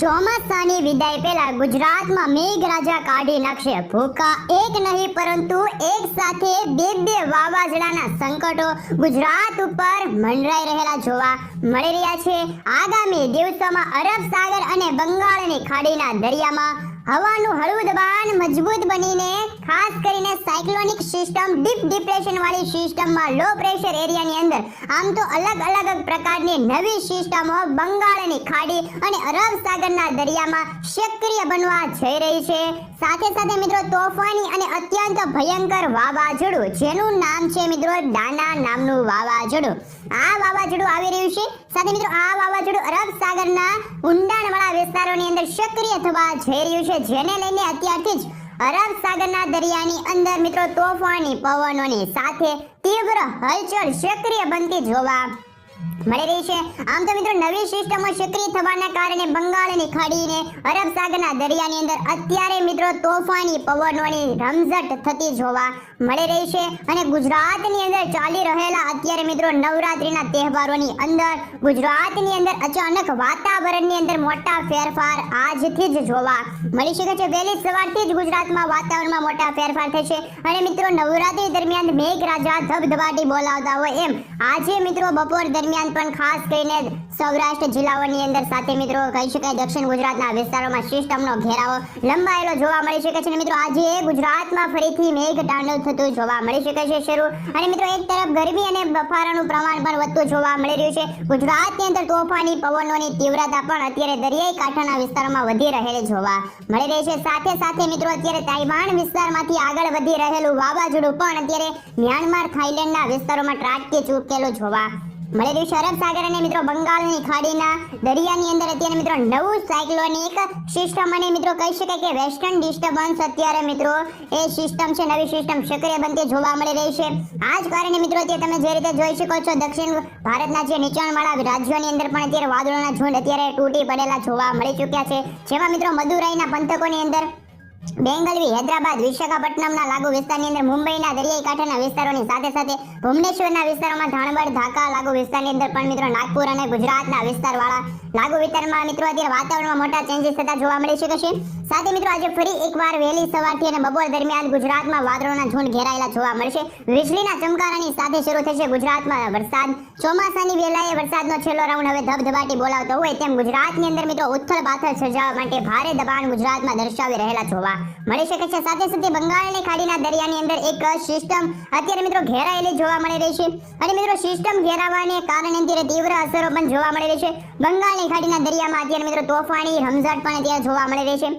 ચોમાસાની વિદાય પહેલા ગુજરાતમાં મેઘરાજા કાઢી નાખશે ભૂકા. એક નહીં, પરંતુ એક સાથે બે બે વાવાઝોડાના સંકટો ગુજરાત ઉપર મંડરાઈ રહેલા જોવા મળી રહ્યા છે. આગામી દિવસોમાં અરબ સાગર અને બંગાળની ખાડીના દરિયામાં હવાનું હળવું દબાણ મજબૂત બનીને, ખાસ કરીને સાયક્લોનિક સિસ્ટમ, ડીપ ડિપ્રેશન વાળી સિસ્ટમમાં લો પ્રેશર એરિયાની અંદર. આમ તો અલગ અલગ પ્રકારની નવી સિસ્ટમો બંગાળની ખાડી અને અરબ સાગરના દરિયામાં સક્રિય બનવા જઈ રહી છે. સાથે સાથે મિત્રો, તોફાની અને અત્યંત ભયંકર વાવાઝોડું, જેનું નામ છે મિત્રો ડાના નામનું વાવાઝોડું. આ વાવાઝોડું આવી રહ્યું છે. સાથે મિત્રો, આ વાવાઝોડું અરબ સાગરના ઊંડાણવાળા વિસ્તારોની અંદર સક્રિય થવા જઈ રહ્યું છે, જેને લઈને અત્યારથી જ અરબ સાગરના દરિયાની અંદર મિત્રો તોફાની પવનોની સાથે તીવ્ર હલચલ સક્રિય બનતી જોવા મળી રહી છે. આમ તો મિત્રો, નવી સિસ્ટમો સક્રિય થવાના કારણે બંગાળની ખાડીને અરબ સાગરના દરિયાની અંદર અત્યારે મિત્રો તોફાની પવનોની રમઝટ થતી જોવા મળી રહી છે અને ગુજરાતની અંદર ચાલી રહેલા અત્યારે મિત્રો નવરાત્રીના તહેવારોની અંદર ગુજરાતની અંદર અચાનક વાતાવરણની અંદર મોટા ફેરફાર આજથી જ જોવા મળી શકે છે. વહેલી સવારથી જ ગુજરાતમાં વાતાવરણમાં મોટા ફેરફાર થશે અને મિત્રો નવરાત્રી દરમિયાન મેઘરાજા ધબધબાટી બોલાવતા હોય એમ. આજે મિત્રો બપોર દરમિયાન પણ ખાસ કરીને સૌરાષ્ટ્ર જિલ્લાઓની અંદર સાથે મિત્રો કહી શકાય દક્ષિણ ગુજરાતના વિસ્તારોમાં સિસ્ટમનો ઘેરાવો લંબાયેલો જોવા મળી શકે છે. મિત્રો, આજે ગુજરાતમાં ફરીથી મેઘ તાંડવ થતું જોવા મળી શકે છે શરૂ. અને મિત્રો, એક તરફ ગરમી અને બફારાનું પ્રમાણ પણ વધતું જોવા મળી રહ્યું છે. ગુજરાતની અંદર તોફાની, પવનોની તીવ્રતા પણ અત્યારે દરિયાઈ કાંઠાના વિસ્તારોમાં વધી રહેલી જોવા મળી રહી છે. સાથે સાથે મિત્રો, અત્યારે તાઇવાન વિસ્તારમાંથી આગળ વધી રહેલું વાવાઝોડું પણ અત્યારે મ્યાનમાર, થાઇલેન્ડના વિસ્તારોમાં ત્રાટકે ચૂકેલું જોવા મળી છે સાગર અને મિત્રો બંગાળની ખાડીના દરિયાની અંદર અત્યારે મિત્રો નવું સાયક્લોનિક સિસ્ટમ અને મિત્રો કહી શકાય કે વેસ્ટર્ન ડિસ્ટર્બન્સ અત્યારે મિત્રો એ સિસ્ટમ છે, નવી સિસ્ટમ સક્રિય બનતી જોવા મળી રહી છે. આ જ કારણે મિત્રો અત્યારે તમે જે રીતે જોઈ શકો છો, દક્ષિણ ભારતના જે નીચાણવાળા રાજ્યોની અંદર પણ અત્યારે વાદળોના ઝુંડ અત્યારે તૂટી પડેલા જોવા મળી ચૂક્યા છે. જેમાં મિત્રો મદુરાઈના પંથકોની અંદર બેંગલવી, હૈદરાબાદ, વિશાખાપટ્ટનમના લાગુ વિસ્તારની અંદર મુંબઈના દરિયાઈ કાંઠાના વિસ્તારોની સાથે સાથે ભુવનેશ્વરના વિસ્તારોમાં ધાણવડ, ઢાકા લાગુ વિસ્તારની અંદર પણ મિત્રો નાગપુર અને ગુજરાતના વિસ્તારવાળા લાગુ વિસ્તારમાં મિત્રો અત્યારે વાતાવરણમાં મોટા ચેન્જીસ થતા જોવા મળી શકે છે. સાથે મિત્રો, આજે ફરી એકવાર વહેલી સવારથી અને બપોર દરમિયાન ગુજરાતમાં વાદળોના ઝુંડ ઘેરાયેલા જોવા મળશે. વીજળીના ચમકારાની સાથે શરૂ થશે ગુજરાતમાં વરસાદ. ચોમાસાની વેલાએ વરસાદનો છેલ્લો રાઉન્ડ હવે ધબધબાટી બોલાવતો હોય તેમ ગુજરાતની અંદર મિત્રો, ઉથલ પાથલ સર્જાવા માટે ભારે દબાણ ગુજરાતમાં દર્શાવી રહેલા જોવા મળી શકે છે. સાથે સાથે બંગાળની ખાડીના દરિયાની અંદર એક સિસ્ટમ અત્યારે મિત્રો ઘેરાયેલી જોવા મળી રહી છે. અને મિત્રો, સિસ્ટમ ઘેરાવાને કારણે અત્યારે તીવ્ર અસરો પણ જોવા મળી રહી છે. બંગાળની ખાડીના દરિયામાં અત્યારે મિત્રો તોફાની રમઝટ પણ અત્યારે જોવા મળી રહી છે.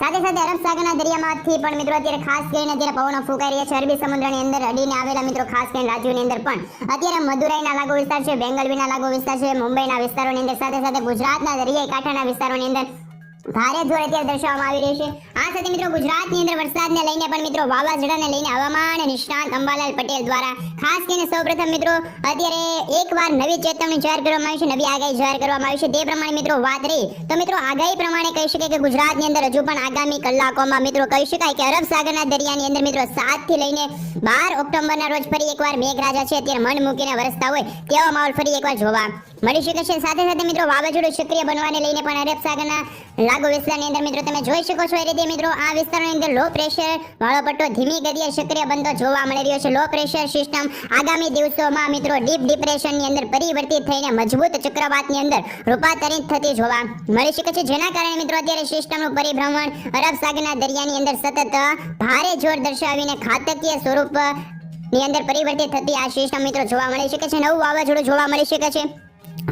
સાથે સાથે અરબ સાગરના દરિયામાંથી પણ મિત્રો અત્યારે ખાસ કરીને અત્યારે પવનો ફૂંકાઈ રહ્યા છે. અરબી સમુદ્રની અંદર અડીને આવેલા મિત્રો ખાસ કરીને રાજ્યોની અંદર પણ અત્યારે મદુરાઈના લાગુ વિસ્તાર છે બેંગલવીના લાગુ વિસ્તાર છે, મુંબઈના વિસ્તારોની અંદર સાથે સાથે ગુજરાતના દરિયાઈ કાંઠાના વિસ્તારોની અંદર ભારે જોર અત્યારે દર્શાવવામાં આવી રહ્યું છે. આ સાથે મિત્રો ગુજરાતની અંદર વરસાદને લઈને પણ મિત્રો વાવાઝોડાને લઈને હવામાન નિષ્ણાંત અંબાલાલ પટેલ દ્વારા ખાસ કરીને સૌપ્રથમ મિત્રો અત્યારે એકવાર નવી ચેતવણી જાહેર કરવામાં આવી છે, નવી આગાહી જાહેર કરવામાં આવી છે. તે પ્રમાણે મિત્રો વાત રહી, તો મિત્રો આગાહી પ્રમાણે કહી શકાય કે ગુજરાતની અંદર હજુ પણ આગામી કલાકોમાં મિત્રો કહી શકાય કે અરબ સાગરના દરિયાની અંદર મિત્રો સાતથી લઈને બાર ઓક્ટોબરના રોજ ફરી એકવાર મેઘરાજા છે. અત્યારે મન મૂકીને વરસતા હોય તેવો માહોલ ફરી એકવાર જોવા મળી શકે છે. સાથે સાથે મિત્રો વાવાઝોડું સક્રિય બનવાને લઈને પણ અરબ સાગરના લાગુ વિસ્તારની અંદર મિત્રો તમે જોઈ શકો છો એ રીતે મિત્રો આ વિસ્તારની અંદર લો પ્રેશર વાળો પટ્ટો ધીમી ગતિએ સક્રિય બનતો જોવા મળી રહ્યો છે. લો પ્રેશર સિસ્ટમ આગામી દિવસોમાં મિત્રો ડીપ ડિપ્રેશનની અંદર પરિવર્તિત થઈને મજબૂત ચક્રવાતની અંદર રૂપાંતરિત થતી જોવા મળી શકે છે. જેના કારણે મિત્રો અત્યારે સિસ્ટમનું પરિભ્રમણ અરબ સાગરના દરિયાની અંદર સતત ભારે જોર દર્શાવીને ખાતકીય સ્વરૂપની અંદર પરિવર્તિત થતી આ સિસ્ટમ મિત્રો જોવા મળી શકે છે. નવું વાવાઝોડું જોવા મળી શકે છે.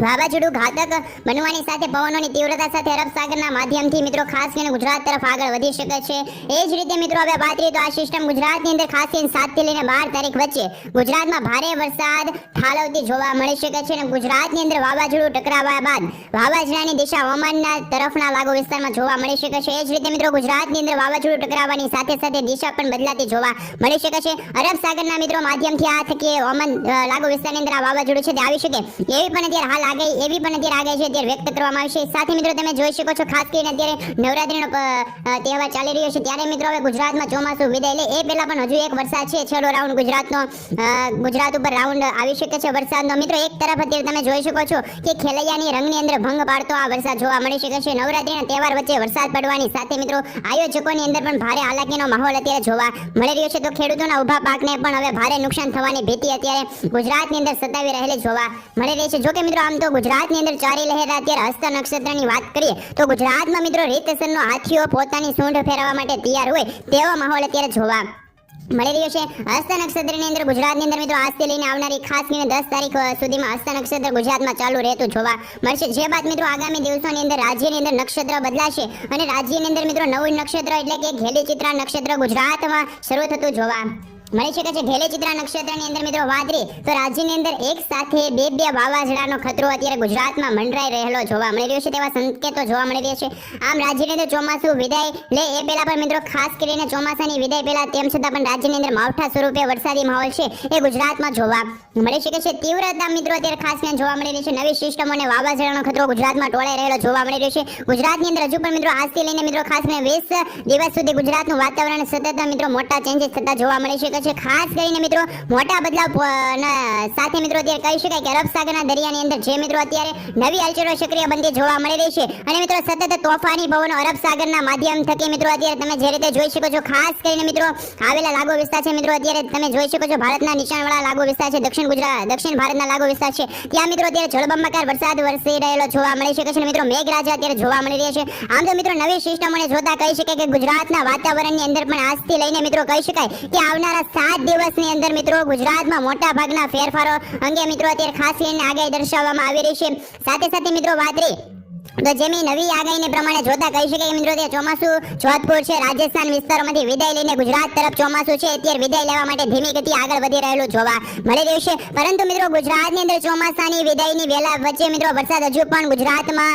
વાવાઝોડું ઘાતક બનવાની સાથે પવનોની તીવ્રતા સાથે અરબ સાગરના માધ્યમથી મિત્રો ખાસ કરીને ગુજરાત તરફ આગળ વધી શકે છે. એ જ રીતે મિત્રો હવે વાત કરીએ તો આ સિસ્ટમ ગુજરાતની અંદર ખાસ કરીને સાતથી લઈને બાર તારીખ વચ્ચે ગુજરાતમાં ભારે વરસાદ ઠાલવતી જોવા મળી શકે છે અને ગુજરાતની અંદર વાવાઝોડું ટકરાવા બાદ વાવાઝોડાની દિશા હવામાનના તરફના લાગુ વિસ્તારમાં જોવા મળી શકે છે. એ જ રીતે મિત્રો ગુજરાતની અંદર વાવાઝોડું ટકરાવવાની સાથે સાથે દિશા પણ બદલાતી જોવા મળી શકે છે. અરબ સાગરના મિત્રો માધ્યમથી આ થકી હવામાન લાગુ વિસ્તારની અંદર આ વાવાઝોડું છે તે આવી શકે એવી પણ અત્યારે હાલ આગાહી એવી પણ અત્યારે આગાહી છે, અત્યારે વ્યક્ત કરવામાં આવશે સાથે મિત્રો, તમે જોઈ શકો છો, ખાસ કરીને અત્યારે નવરાત્રીનો તહેવાર ચાલી રહ્યો છે. ત્યારે મિત્રો, હવે ગુજરાતમાં ચોમાસું વિદાય લે. એ પહેલાં પણ હજુ એક વરસાદ છે, છેલ્લો રાઉન્ડ ગુજરાતનો ગુજરાત ઉપર રાઉન્ડ આવી શકે છે વરસાદનો. મિત્રો, એક તરફ અત્યારે તમે જોઈ શકો છો કે ખેલૈયાની રંગની અંદર ભંગ પાડતો આ વરસાદ જોવા મળી શકે છે. નવરાત્રીના તહેવાર વચ્ચે વરસાદ પડવાની સાથે મિત્રો, આયોજકોની અંદર પણ ભારે હાલાકીનો માહોલ અત્યારે જોવા મળી રહ્યો છે. તો ખેડૂતોના ઊભા પાકને પણ હવે ભારે નુકસાન થવાની ભીતિ અત્યારે ગુજરાતની અંદર સતાવી રહેલી જોવા મળી રહી છે. જોકે મિત્રો, આમ તો ગુજરાતની અંદર ચારી લહેર અત્યારે હસ્ત નક્ષત્રની વાત કરીએ તો ગુજરાતમાં મિત્રો રીતસરનો હાથીઓ પોતાની સૂંઢ ફેરવવા માટે તૈયાર હોય તેવો માહોલ અત્યારે જોવા મળી રહ્યો છે. હસ્ત નક્ષત્રની અંદર ગુજરાતની અંદર મિત્રો આજથી લઈને આવનારી ખાસ કરીને દસ તારીખ સુધીમાં હસ્ત નક્ષત્ર ગુજરાતમાં ચાલુ રહેતું જોવા મળશે. જે બાદ મિત્રો આગામી દિવસોની અંદર રાજ્યની અંદર નક્ષત્ર બદલાશે અને રાજ્યની અંદર મિત્રો નવું નક્ષત્ર એટલે કે ઘેલી ચિત્રા નક્ષત્ર ગુજરાતમાં શરૂ થતું જોવા મળી શકે છે ઢેલે ચિત્રા નક્ષત્રની અંદર મિત્રો વાદળી, તો રાજ્યની અંદર એક સાથે બે બે વાવાઝોડાનો ખતરો અત્યારે ગુજરાતમાં મંડરાઈ રહેલો જોવા મળી રહ્યો છે તેવા સંકેતો જોવા મળી રહ્યા છે. આમ રાજ્યની અંદર ચોમાસું વિદાય લે એ પહેલા પણ મિત્રો ખાસ કરીને ચોમાસાની વિદાય પહેલા તેમ છતાં પણ રાજ્યની અંદર માવઠા સ્વરૂપે વરસાદી માહોલ છે એ ગુજરાતમાં જોવા મળી શકે છે તીવ્રતા મિત્રો અત્યારે ખાસ કરીને જોવા મળી રહી છે. નવી સિસ્ટમ અને વાવાઝોડાનો ખતરો ગુજરાતમાં ટોળાઈ રહેલો જોવા મળી રહ્યો છે. ગુજરાતની અંદર હજુ પણ મિત્રો આજથી લઈને મિત્રો ખાસ કરીને વીસ દિવસ સુધી ગુજરાતનું વાતાવરણ સતત મિત્રો મોટા ચેન્જીસ થતા જોવા મળી શકે છે ખાસ કરીને મિત્રો, મોટા બદલાવ સાથે મિત્રો અત્યારે કહી શકાય કે અરબ સાગરના દરિયાની અંદર જે મિત્રો અત્યારે નવી હલચલો સક્રિય બનતી જોવા મળી રહી છે. અને મિત્રો, સતત તોફાની પવનો અરબ સાગરના માધ્યમ થકી મિત્રો અત્યારે તમે જે રીતે જોઈ શકો છો, ખાસ કરીને મિત્રો, આવેલા લાગુ વિસ્તાર છે. મિત્રો, અત્યારે તમે જોઈ શકો છો, ભારતના નીચાણવાળા લાગુ વિસ્તાર છે, દક્ષિણ ગુજરાત, દક્ષિણ ભારતના લાગુ વિસ્તાર છે. ત્યાં મિત્રો અત્યારે જળબંબાકાર વરસાદ વરસી રહેલો જોવા મળી શકે છે મિત્રો, મેઘરાજા અત્યારે જોવા મળી રહ્યા છે. આમ તો મિત્રો, નવી સિસ્ટમોને જોતા કહી શકાય કે ગુજરાતના વાતાવરણની અંદર પણ આજથી લઈને મિત્રો કહી શકાય કે આવનારા સાત દિવસની અંદર મિત્રો ગુજરાતમાં મોટા ભાગના ફેરફારો અંગે મિત્રો અત્યારે ખાસ કરીને આગાહી દર્શાવવામાં આવી રહી છે. સાથે સાથે મિત્રો વાત રહી તો જેમી નવી આગાહીને પ્રમાણે જોતા કહી શકાય કે મિત્રો, તે ચોમાસું જોધપુર છે. રાજસ્થાન વિસ્તારોમાંથી વિદાય લઈને ગુજરાત તરફ ચોમાસું છે. અત્યારે વિદાય લેવા માટે ધીમી ગતિ આગળ વધી રહેલું જોવા મળી રહ્યું છે. પરંતુ મિત્રો, ગુજરાતની અંદર ચોમાસાની વિદાયની વેલા વચ્ચે મિત્રો, વરસાદ હજુ પણ ગુજરાતમાં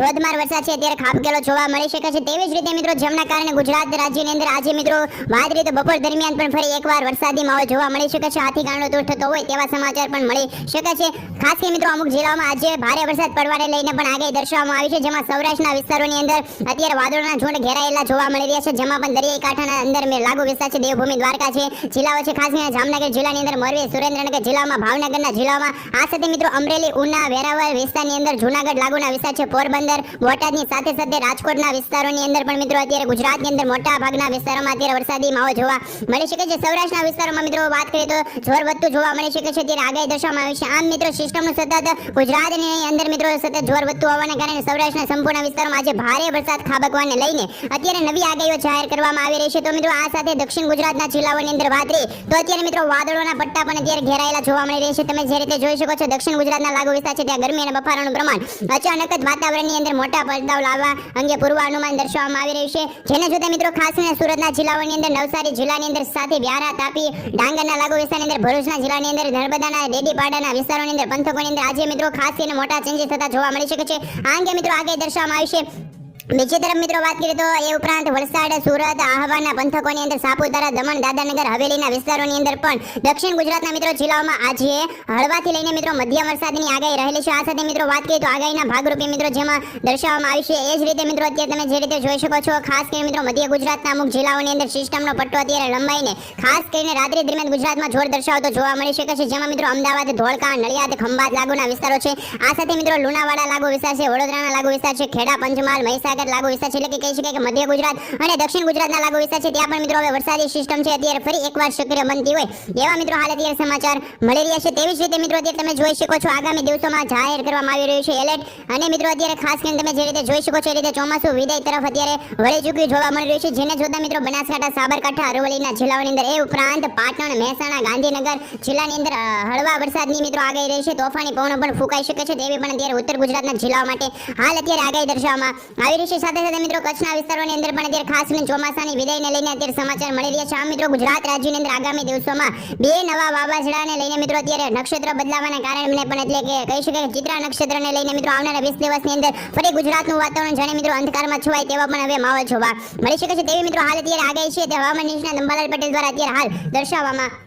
ધોધમાર વરસાદ છે. અત્યારે ખાબકેલો જોવા મળી શકે છે. તેવી જ રીતે મિત્રો, જેમના કારણે ગુજરાત રાજ્યની અંદર આજે મિત્રો વાદળી તો બપોર દરમિયાન પણ ફરી એકવાર વરસાદી માહોલ જોવા મળી શકે છે. આથી ગાંડો દૂર થતો હોય તેવા સમાચાર પણ મળી શકે છે. ખાસ કરીને મિત્રો, અમુક જિલ્લાઓમાં આજે ભારે વરસાદ પડવાને લઈને પણ આગાહી દર્શાવવામાં આવી છે, જેમાં સૌરાષ્ટ્રના વિસ્તારોની અંદર અત્યારે વાદળોના ઝુંડ ઘેરાયેલા જોવા મળી રહ્યા છે, જેમાં પણ દરિયાઈ કાંઠાના અંદર લાગુ વિસ્તાર છે, દેવભૂમિ દ્વારકા છે, જિલ્લાઓ છે, ખાસ કરીને જામનગર જિલ્લાની અંદર મોરબી સુરેન્દ્રનગર જિલ્લામાં ભાવનગરના જિલ્લામાં આ સાથે મિત્રો, અમરેલી, ઉના, વેરાવળ વિસ્તારની અંદર, જૂનાગઢ લાગુના વિસ્તાર છે, પોરબંદર, બોટાદની સાથે સાથે રાજકોટના વિસ્તારોની અંદર પણ મિત્રો, અત્યારે ગુજરાતની અંદર મોટા ભાગના વિસ્તારોમાં અત્યારે વરસાદી માહોલ જોવા મળી શકે છે. સૌરાષ્ટ્રના વિસ્તારોમાં મિત્રો, વાત કરીએ તો જોર વધતું જોવા મળી શકે છે ત્યારે આગાહી દર્શાવવામાં આવી છે. આમ મિત્રો, સિસ્ટમનું સતત ગુજરાતની અંદર મિત્રો સતત જોર વધતું હોવાને કારણે સૌરાષ્ટ્રના સંપૂર્ણ વિસ્તારમાં આજે ભારે વરસાદ ખાબકવાને લઈને અત્યારે નવી આગાહીઓ જાહેર કરવામાં આવી રહી છે. તો મિત્રો, આ સાથે દક્ષિણ ગુજરાતના જિલ્લાઓની અંદર વાત રહી, તો અત્યારે મિત્રો વાદળોના પટ્ટા પણ અત્યારે ઘેરાયેલા જોવા મળી રહ્યા છે. તમે જે રીતે જોઈ શકો છો, દક્ષિણ ગુજરાતના લાગુ વિસ્તાર છે, ત્યાં ગરમી અને બફારાનું પ્રમાણ અચાનક જ વાતાવરણની અંદર મોટા બદલાવ લાવવા અંગે પૂર્વાનુમાન દર્શાવવામાં આવી રહ્યું છે. જેને જોતા મિત્રો, ખાસ કરીને સુરતના જિલ્લાઓની અંદર, નવસારી જિલ્લાની અંદર સાથે વ્યારા, તાપી, ડાંગરના લાગુ વિસ્તારની અંદર, ભરૂચના જિલ્લાની અંદર, નર્મદાના ડેડીપાડાના વિસ્તારોની અંદર, પંથકોની અંદર આજે મિત્રો ખાસ કરીને મોટા ચેન્જીસ થતા જોવા મળી શકે છે. આ અંગે મિત્રો આગળ દર્શાવવામાં આવશે બીજી તરફ મિત્રો વાત કરીએ તો એ ઉપરાંત વલસાડ, સુરત, આહવાના પંથકોની અંદર સાપુતારા, દમણ, દાદાનગર, હવેલીના વિસ્તારોની અંદર પણ દક્ષિણ ગુજરાતના મિત્રો જિલ્લાઓમાં આજે હળવાથી લઈને મિત્રો મધ્યમ વરસાદની આગાહી રહેલી છે. આ સાથે મિત્રો વાત કરીએ તો આગાહીના ભાગરૂપે મિત્રો જેમાં દર્શાવવામાં આવી છે. એ જ રીતે મિત્રો અત્યારે તમે જે રીતે જોઈ શકો છો, ખાસ કરીને મિત્રો મધ્ય ગુજરાતના અમુક જિલ્લાઓની અંદર સિસ્ટમનો પટ્ટો અત્યારે લંબાઈને, ખાસ કરીને રાત્રિ દરમિયાન ગુજરાતમાં જોર દર્શાવતો જોવા મળી શકે છે. જેમાં મિત્રો અમદાવાદ, ધોળકા, નડિયાદ, ખંભાત લાગુના વિસ્તારો છે. આ સાથે મિત્રો લુણાવાડા લાગુ વિસ્તાર છે, વડોદરાના લાગુ વિસ્તાર છે, ખેડા, પંચમહાલ, મહીસાગર લાગુ વિસ્તાર છે એટલે કહી શકાય કે મધ્ય ગુજરાત અને દક્ષિણ ગુજરાતના લાગુ વિસ્તાર છે ત્યાં પણ મિત્રો હવે વરસાદી સિસ્ટમ છે. અત્યારે ફરી એકવાર સક્રિય બનતી હોય એવા મિત્રો હાલ અત્યારે સમાચાર મળી રહ્યા છે. તેવી જ રીતે મિત્રો અત્યારે તમે જોઈ શકો છો, આગામી દિવસોમાં જાહેર કરવામાં આવી રહ્યું છે એલર્ટ. અને મિત્રો અત્યારે ખાસ કરીને તમે જે રીતે જોઈ શકો છો એ રીતે ચોમાસું વિદાય તરફ અત્યારે વળી ચૂક્યું જોવા મળી રહ્યું છે. જેને જોતા મિત્રો બનાસકાંઠા, સાબરકાંઠા, અરવલ્લીના જિલ્લાઓની અંદર એ ઉપરાંત પાટણ, મહેસાણા, ગાંધીનગર જિલ્લાની અંદર હળવા વરસાદની મિત્રો આગાહી રહી છે. તોફાની પવનો પણ ફૂંકાઈ શકે છે. તેવી પણ અત્યારે ઉત્તર ગુજરાતના જિલ્લાઓ માટે હાલ અત્યારે આગાહી દર્શાવવામાં આવી રહી છે. સાથે સાથે મિત્રો કચ્છના વિસ્તારોની અંદર પણ અત્યારે ખાસ કરીને ચોમાસાની વિદાયને લઈને અત્યારે સમાચાર મળી રહ્યા છે. આ મિત્રો ગુજરાત રાજ્યની અંદર આગામી દિવસોમાં બે નવા વાવાઝોડાને લઈને મિત્રો અત્યારે નક્ષત્ર બદલાવાના કારણે પણ એટલે કે કહી શકાય ચિત્રા નક્ષત્રને લઈને મિત્રો આવનારા વીસ દિવસની અંદર ફરી ગુજરાતનું વાતાવરણ જાણે મિત્રો અંધકારમાં છવાય તેવા પણ હવે માહોલ જોવા મળી શકે છે. તેવી મિત્રો હાલ અત્યારે આગાહી છે. તે હવામાન નિષ્ણાત અંબાલાલ પટેલ દ્વારા અત્યારે હાલ દર્શાવવામાં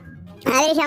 આવી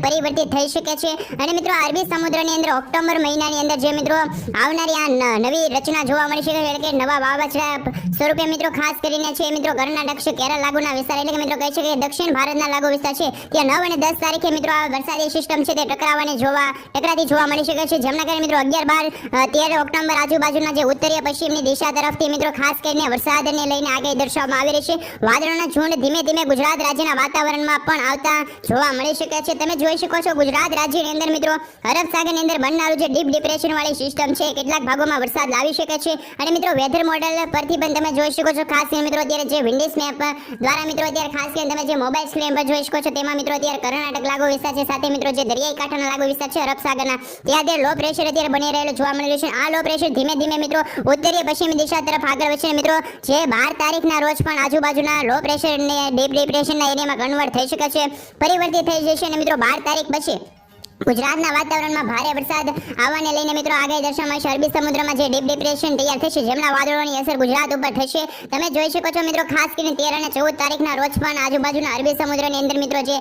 પરિવર્તિત થઈ શકે છે. અને મિત્રો અરબી સમુદ્રની અંદર ઓક્ટોબર મહિનાની અંદર જે મિત્રો આવનારી આ નવી રચના જોવા મળી શકે એટલે કે નવા વાવાઝોડા સ્વરૂપે મિત્રો ખાસ કરીને છે મિત્રો કર્ણાટક છે, કેરળ લાગુના વિસ્તાર. એટલે કે મિત્રો કહે છે કે દક્ષિણ ભારતના લાગુ વિસ્તાર છે. ત્યાં નવ અને દસ તારીખે મિત્રો આ વરસાદી સિસ્ટમ છે તે ટકરાવાને જોવા, ટકરાતી જોવા મળી શકે છે. જેમના કારણે મિત્રો અગિયાર બાર તેર ઓક્ટોબર આજુબાજુના જે ઉત્તરીય પશ્ચિમની દિશા તરફથી મિત્રો ખાસ કરીને વરસાદને લઈને આગળ દર્શાવવામાં આવી રહી છે. વાદળોના ઝુંડ ધીમે ધીમે ગુજરાત રાજ્યના વાતાવરણમાં પણ આવતા જોવા મળી શકે છે. તમે જોઈ શકો છો ગુજરાત રાજ્યની અંદર મિત્રો અરબ સાગરની અંદર બનનારું જે ડીપ ડિપ્રેશન વાળી સિસ્ટમ છે કેટલાક ભાગોમાં વરસાદ લાવી શકે છે. અને મિત્રો વેધર મોડેલ પરથી પણ તમે જોઈ શકો છો ખાસ કરીને મિત્રો અત્યારે જે વિન્ડિસ મેપ દ્વારા મિત્રો અત્યારે ખાસ કરીને તમે જે મોબાઈલ જોવા મળી છે. આ લો પ્રેશર ધીમે ધીમે મિત્રો ઉત્તરીય પશ્ચિમી દિશા તરફ આગળ મિત્રો જે બાર તારીખના રોજ પણ આજુબાજુના લો પ્રેશર ને એરિયામાં કન્વર્ટ થઈ શકે છે. પરિવર્તિત થઈ જશે અને મિત્રો બાર તારીખ પછી ગુજરાતના વાતાવરણમાં ભારે વરસાદ આવવાને લઈને મિત્રો આગાહી દર્શાવવામાં છે. અરબી સમુદ્રમાં જે ડીપ ડિપ્રેશન તૈયાર થશે, જેમના વાદળોની અસર ગુજરાત ઉપર થશે. તમે જોઈ શકો છો મિત્રો, ખાસ કરીને તેર અને ચૌદ તારીખના રોજ પણ આજુબાજુના અરબી સમુદ્રની અંદર મિત્રો જે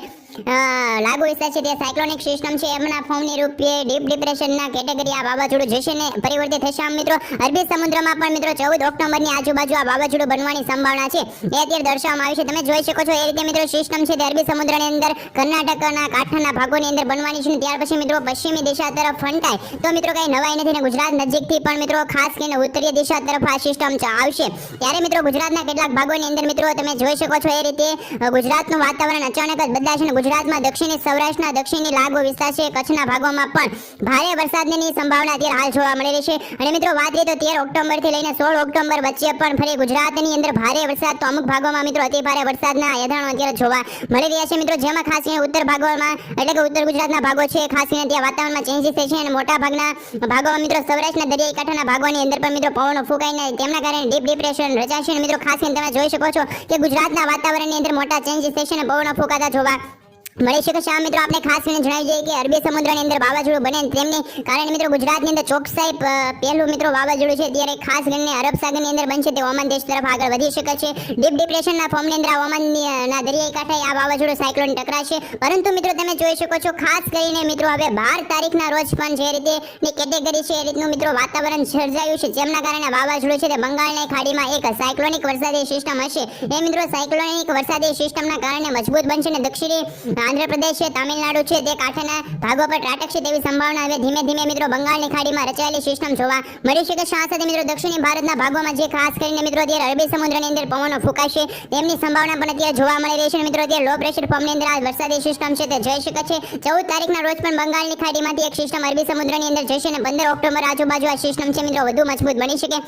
લાગુ વિસ્તાર છે તે સાયક્લોનિક સિસ્ટમ છે. એમના ફોર્મની રૂપે ડીપ ડિપ્રેશનના કેટેગરી આ વાવાઝોડું જશે ને. પરિવર્તિત થશે આમ મિત્રો. અરબી સમુદ્રમાં પણ મિત્રો ચૌદ ઓક્ટોબરની આજુબાજુ આ વાવાઝોડું બનવાની સંભાવના છે. એ અત્યારે દર્શાવવામાં આવી છે. તમે જોઈ શકો છો એ રીતે મિત્રો સિસ્ટમ છે તે અરબી સમુદ્રની અંદર, કર્ણાટકના કાંઠાના ભાગોની અંદર બનવાની છે ત્યાર પછી મિત્રો પશ્ચિમી દિશા તરફ ફંટાય. તો મિત્રો કઈ નવાઈ નથી ને. ગુજરાત નજીકથી પણ મિત્રો ખાસ કરીને ઉત્તરીય દિશા તરફ આ સિસ્ટમ આવશે. ત્યારે મિત્રો ગુજરાતના કેટલાક ભાગોની અંદર મિત્રો તમે જોઈ શકો છો એ રીતે ગુજરાતનું વાતાવરણ અચાનક જ બદલાશે અને ગુજરાતમાં દક્ષિણી સૌરાષ્ટ્રના દક્ષિણી લાગુ વિસ્તાર છે. કચ્છના ભાગોમાં પણ ભારે વરસાદની સંભાવના અત્યારે હાલ જોવા મળી રહી છે. અને મિત્રો વાત કરીએ તો તેર ઓક્ટોબરથી લઈને સોળ ઓક્ટોબર વચ્ચે પણ ફરી ગુજરાતની અંદર ભારે વરસાદ તો અમુક ભાગોમાં મિત્રો અતિ ભારે વરસાદના યથાણો અત્યારે જોવા મળી રહ્યા છે. મિત્રો જેમાં ખાસ કરીને ઉત્તર ભાગોમાં એટલે કે ઉત્તર ગુજરાતના ભાગો છે. ખાસ કરીને ત્યાં વાતાવરણમાં ચેન્જીસ થાય છે અને મોટા ભાગના ભાગોમાં મિત્રો સૌરાષ્ટ્રના દરિયાઈ કાંઠાના ભાગોની અંદર પણ મિત્રો પવનો ફૂંકાઈને તેમના કારણે ડીપ ડિપ્રેશન રચાશે મિત્રો ખાસ કરીને તમે જોઈ શકો છો કે ગુજરાતના વાતાવરણની અંદર મોટા ચેન્જીસ થશે અને પવનો ફૂંકાતા જોવા મળી શકે છે મિત્રો આપણે ખાસ કરીને જણાવી દઈએ કે અરબી સમુદ્રની અંદર વાવાઝોડું બને તેમને કારણે મિત્રો ગુજરાતની અંદર ચોકસાઈ પહેલું મિત્રો વાવાઝોડું છે ત્યારે ખાસ કરીને અરબ સાગરની અંદર બનશે તે ઓમાન દેશ તરફ આગળ વધી શકે છે. ડીપ ડિપ્રેશનના ફોર્મની અંદર આ ઓમાનની દરિયાઈ કાંઠે આ વાવાઝોડું સાયક્લોન ટકરાશે. પરંતુ મિત્રો તમે જોઈ શકો છો ખાસ કરીને મિત્રો હવે બાર તારીખના રોજ પણ જે રીતે ની કેટેગરી છે એ રીતનું મિત્રો વાતાવરણ સર્જાયું છે. જેમના કારણે વાવાઝોડું છે તે બંગાળની ખાડીમાં એક સાયક્લોનિક વરસાદી સિસ્ટમ હશે. એ મિત્રો સાયક્લોનિક વરસાદી સિસ્ટમના કારણે મજબૂત બનશે અને દક્ષિણી આંધ્રપ્રદેશ છે, તમિલનાડુ છે તે કાંઠાના ભાગો પર ત્રાટકશે તેવી સંભાવના હવે ધીમે ધીમે મિત્રો બંગાળની ખાડીમાં રચાયેલી સિસ્ટમ જોવા મળી શકે છે આ સાથે મિત્રો દક્ષિણી ભારતના ભાગોમાં જે ખાસ કરીને મિત્રો અત્યારે અરબી સમુદ્રની અંદર પવનો ફૂંકાશે, તેમની સંભાવના પણ અત્યારે જોવા મળી રહી છે. મિત્રો અત્યારે લો પ્રેશર ફોર્મની અંદર આ વરસાદી સિસ્ટમ છે તે જઈ શકે છે. ચૌદ તારીખના રોજ પણ બંગાળની ખાડીમાંથી એક સિસ્ટમ અરબી સમુદ્રની અંદર જશે અને પંદર ઓક્ટોબર આજુબાજુ આ સિસ્ટમ છે મિત્રો વધુ મજબૂત બની શકે.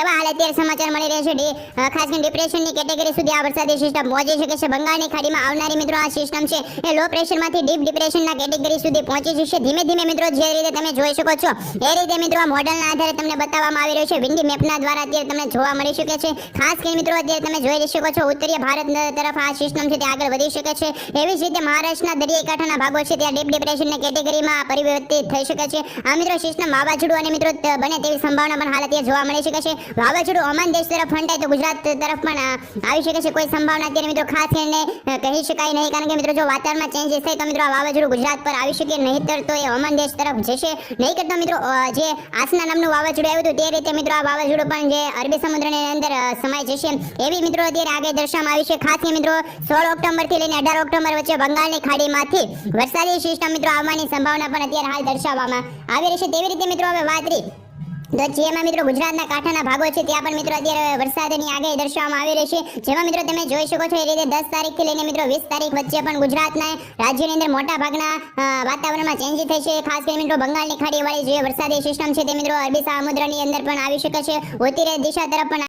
એવા હાલ અત્યારે સમાચાર મળી રહ્યા છે. ખાસ કરીને ડિપ્રેશનની કેટેગરી સુધી આ વરસાદી સિસ્ટમ પહોંચી શકે છે. બંગાળની ખાડીમાં આવનારી મિત્રો આ સિસ્ટમ છે એ લો પ્રેશરમાંથી ડીપ ડિપ્રેશનના કેટેગરી સુધી પહોંચી જશે. ધીમે ધીમે મિત્રો, જે રીતે તમે જોઈ શકો છો, એ રીતે મિત્રો આ મોડલના આધારે તમને બતાવવામાં આવી રહ્યું છે. વિન્ડી મેપના દ્વારા અત્યારે તમને જોવા મળી શકે છે. ખાસ કરીને મિત્રો, અત્યારે તમે જોઈ શકો છો, ઉત્તરીય ભારત તરફ આ સિસ્ટમ છે તે આગળ વધી શકે છે. એવી જ રીતે મહારાષ્ટ્રના દરિયાઈ કાંઠાના ભાગો છે, ત્યાં ડીપ ડિપ્રેશનની કેટેગરીમાં પરિવર્તિત થઈ શકે છે. આ મિત્રો સિસ્ટમ વાવાઝોડું અને મિત્રો બને તેવી સંભાવના પણ હાલ અત્યારે જોવા મળી શકે છે. વાવાઝોડું ઓમાન દેશ તરફ ફંટાય તો ગુજરાત તરફ પણ આવી શકે છે. કોઈ સંભાવના અત્યારે મિત્રો ખાસ કરીને કહી શકાય નહીં. કારણ કે મિત્રો, જો વાતાવરણમાં ચેન્જીસ થાય તો મિત્રો આ વાવાઝોડું ગુજરાત પર આવી શકે, નહીતર તો એ હવામાન દેશ તરફ જશે. નહીં કરતા મિત્રો જે આસના નામનું વાવાઝોડું આવ્યું હતું, તે રીતે મિત્રો આ વાવાઝોડું પણ જે અરબી સમુદ્રની અંદર સમાઈ જશે. એવી મિત્રો અત્યારે આગળ દર્શાવવામાં આવી છે. ખાસ મિત્રો, સોળ ઓક્ટોબરથી લઈને અઢાર ઓક્ટોબર વચ્ચે બંગાળની ખાડીમાંથી વરસાદી સિસ્ટમ મિત્રો આવવાની સંભાવના પણ અત્યારે હાલ દર્શાવવામાં આવી રહી છે. તેવી રીતે મિત્રો હવે વાત રહી જેમાં મિત્રો ગુજરાતના કાંઠાના ભાગો છે, ત્યાં પણ મિત્રો અત્યારે વરસાદની આગાહી દર્શાવવામાં આવી રહી છે. જેમાં મિત્રો તમે જોઈ શકો છો, એ રીતે દસ તારીખથી લઈને મિત્રો વીસ તારીખ વચ્ચે પણ ગુજરાતના રાજ્યની અંદર મોટા ભાગના વાતાવરણમાં ચેન્જ થશે ખાસ કરીને મિત્રો બંગાળની ખાડીવાળી જે વરસાદી સિસ્ટમ છે, તે મિત્રો અરબી સમુદ્રની અંદર પણ આવી શકે છે. ઉત્તરીય દિશા તરફ પણ